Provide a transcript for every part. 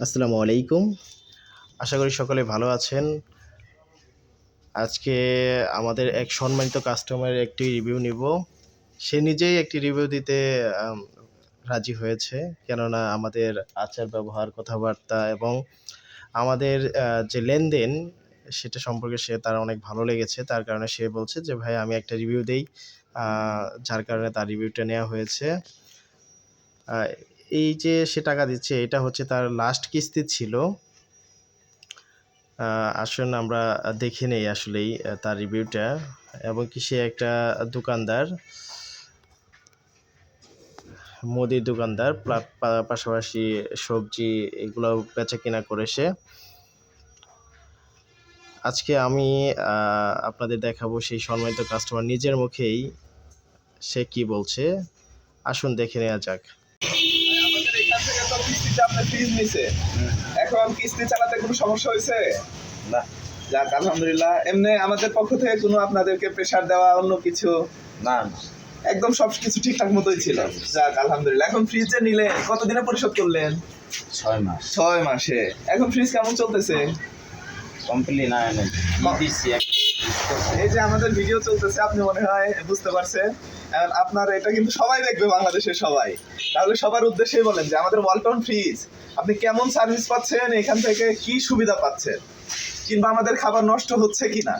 আসসালামু আলাইকুম। আশা করি সকলে ভালো আছেন। আজকে আমাদের এক সম্মানিত কাস্টমারের একটি রিভিউ নিব। সে নিজেই একটি রিভিউ দিতে রাজি হয়েছে। কেননা আমাদের আচার ব্যবহার, কথাবার্তা এবং আমাদের যে লেনদেন, সেটা সম্পর্কে সে তার অনেক ভালো লেগেছে। তার কারণে সে বলছে যে, ভাই, আমি একটা রিভিউ দেই। যার কারণে তার রিভিউটা নেওয়া হয়েছে। এই যে সে টাকা দিচ্ছে, এটা হচ্ছে তার লাস্ট কিস্তি ছিল। আসুন আমরা দেখে নেই আসলেই তার রিভিউটা এবং কি সে একটা দোকানদার, মুদির দোকানদার পাশাপাশি সবজি এগুলো বেচা কিনা করে সে। আজকে আমি আপনাদের দেখাবো সেই সম্মানিত কাস্টমার নিজের মুখেই সে কি বলছে। আসুন দেখে নেওয়া যাক। আপনার ফিজ নিছে। এখন কিস্তি চালাতে কোনো সমস্যা হয়েছে? না। যাক আলহামদুলিল্লাহ। এমনি আমাদের পক্ষ থেকে কোনো আপনাদেরকে প্রেসার দেওয়া অন্য কিছু? না একদম সব কিছু ঠিকঠাক মতোই ছিল। যাক আলহামদুলিল্লাহ। এখন ফ্রিজে নিলেন কতদিনে পরিশোধ করলেন? ছয় মাস। ছয় মাসে। এখন ফ্রিজ কেমন চলতেছে? দিচ্ছি এই যে আমাদের ভিডিও চলতেছে আপনি মনে হয় বুঝতে পারছেন। আপনার এটা কিন্তু সবাই দেখবে বাংলাদেশের সবাই। তাহলে সবার উদ্দেশ্যেই বলেন যে আমাদের ওয়ালটন ফ্রিজ আপনি কেমন সার্ভিস পাচ্ছেন এখান থেকে কি সুবিধা পাচ্ছেন? কিংবা আমাদের খাবার নষ্ট হচ্ছে কিনা?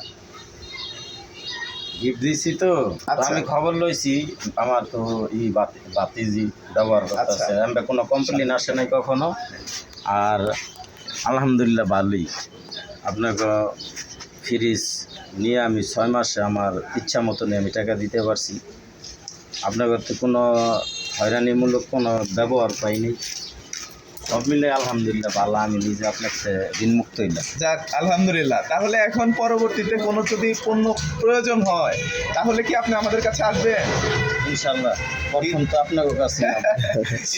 গিফট দিছি তো। আচ্ছা। আমি খবর লইছি আমার তো ই বাতি বাতিজি ব্যবহার করতেছে। আচ্ছা। আমরা কোনো কমপ্লেন আসে নাই কখনো। আর আলহামদুলিল্লাহ ভালোই। আপনাকে ফ্রিজ নিয়ে আমি ছয় মাসে আমার ইচ্ছা মতনই আমি টাকা দিতে পারছি। আপনাকে তো কোনো হয়রানিমূলক কোনো ব্যবহার পাইনি। সব মিলে আলহামদুলিল্লাহ ভালো আমি নিজে আপনার ঋণ মুক্ত হইলাম যাক আলহামদুলিল্লাহ। তাহলে এখন পরবর্তীতে কোনো যদি পণ্য প্রয়োজন হয় তাহলে কি আপনি আমাদের কাছে আসবেন? ইনশাল্লাহ প্রথম তো আপনার কাছে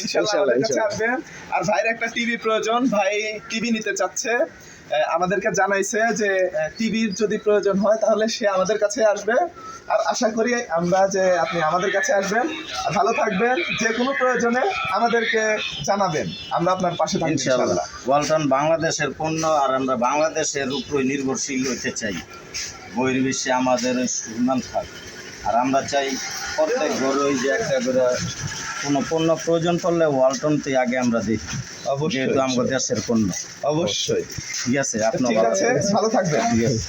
ইনশাল্লাহ আসবেন। আর ভাইয়ের একটা টিভি প্রয়োজন। ভাই টিভি নিতে চাচ্ছে। আমাদেরকে জানাইছে যে টিভির যদি প্রয়োজন হয় তাহলে সে আমাদের কাছে আসবে। আর আশা করি আমরা যে আপনি আমাদের কাছে আসবেন। আর ভালো থাকবেন যে কোনো প্রয়োজনে আমাদেরকে জানাবেন। আমরা আপনার পাশে ওয়ালটন বাংলাদেশের পণ্য আর আমরা বাংলাদেশের উপরে নির্ভরশীল হতে চাই। বহির্বিশ্বে আমাদের সুনাম থাক। আর আমরা চাই প্রত্যেক ঘরে ওই যে একটা করে কোনো পণ্য প্রয়োজন পড়লে ওয়ালটনতে আগে আমরা দিই। অবশ্যই যেহেতু আমাদের দেশের পণ্য। অবশ্যই। ঠিক আছে আপনার ঠিক আছে ভালো থাকবেন। ঠিক আছে।